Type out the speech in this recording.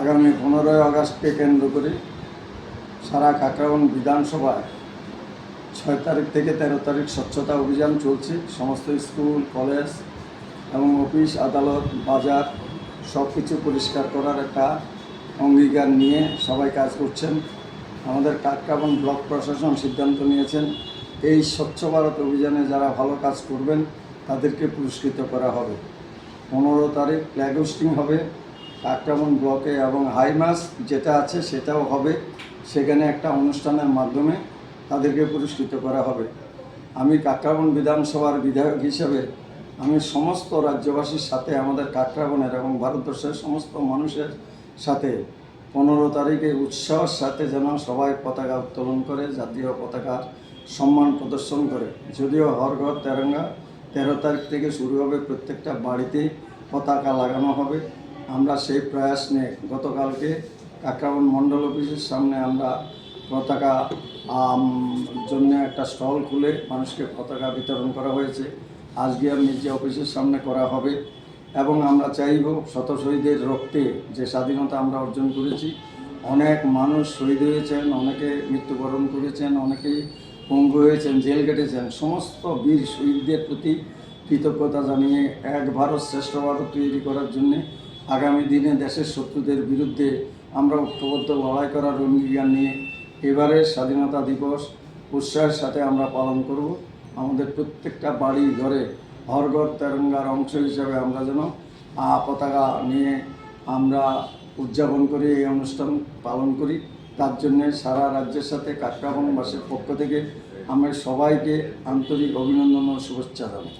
আগামী পনেরোই আগস্টকে কেন্দ্র করে সারা কাকরাবন বিধানসভায় ছয় তারিখ থেকে তেরো তারিখ স্বচ্ছতা অভিযান চলছে। সমস্ত স্কুল, কলেজ এবং অফিস, আদালত, বাজার সব কিছু পরিষ্কার করার একটা অঙ্গীকার নিয়ে সবাই কাজ করছেন। আমাদের কাকরাবন ব্লক প্রশাসন সিদ্ধান্ত নিয়েছেন, এই স্বচ্ছ ভারত অভিযানে যারা ভালো কাজ করবেন, তাদেরকে পুরস্কৃত করা হবে। পনেরো তারিখ ফ্ল্যাগ হোস্টিং হবে। কাকরাবন ব্লকে এবং হাইমাস যেটা আছে সেটাও হবে। সেখানে একটা অনুষ্ঠানের মাধ্যমে তাদেরকে পুরস্কৃত করা হবে। আমি কাকরাবন বিধানসভার বিধায়ক হিসেবে আমি সমস্ত রাজ্যবাসীর সাথে, আমাদের কাকরাবনের এবং ভারতবর্ষের সমস্ত মানুষের সাথে পনেরো তারিখে উৎসাহের সাথে যেন সবাই পতাকা উত্তোলন করে, জাতীয় পতাকার সম্মান প্রদর্শন করে। যদিও হর ঘর তেরঙ্গা তেরো তারিখ থেকে শুরু হবে, প্রত্যেকটা বাড়িতে পতাকা লাগানো হবে। আমরা সেই প্রয়াস নিয়ে গতকালকে কাকরাবন মণ্ডল অফিসের সামনে আমরা পতাকা জন্য একটা স্টল খুলে মানুষকে পতাকা বিতরণ করা হয়েছে। আজকে মির্জা অফিসের সামনে করা হবে এবং আমরা চাইব শত শহীদের রক্তে যে স্বাধীনতা আমরা অর্জন করেছি। অনেক মানুষ শহীদ হয়েছেন, অনেকে মৃত্যুবরণ করেছেন, অনেকেই পঙ্গু হয়েছেন, জেল কেটেছেন। সমস্ত বীর শহীদদের প্রতি কৃতজ্ঞতা জানিয়ে এক ভারত শ্রেষ্ঠ ভারত তৈরি করার জন্যে আগামী দিনে দেশের শত্রুদের বিরুদ্ধে আমরা ঐক্যবদ্ধ লড়াই করার অঙ্গীকার নিয়ে এবারের স্বাধীনতা দিবস উৎসাহের সাথে আমরা পালন করব। আমাদের প্রত্যেকটা বাড়ি ঘরে হরঘর তেরঙ্গার অংশ হিসাবে আমরা যেন পতাকা নিয়ে আমরা উদযাপন করি, এই অনুষ্ঠান পালন করি। তার জন্যে সারা রাজ্যের সাথে কাকরাবনবাসীর পক্ষ থেকে আমরা সবাইকে আন্তরিক অভিনন্দন ও শুভেচ্ছা জানাই।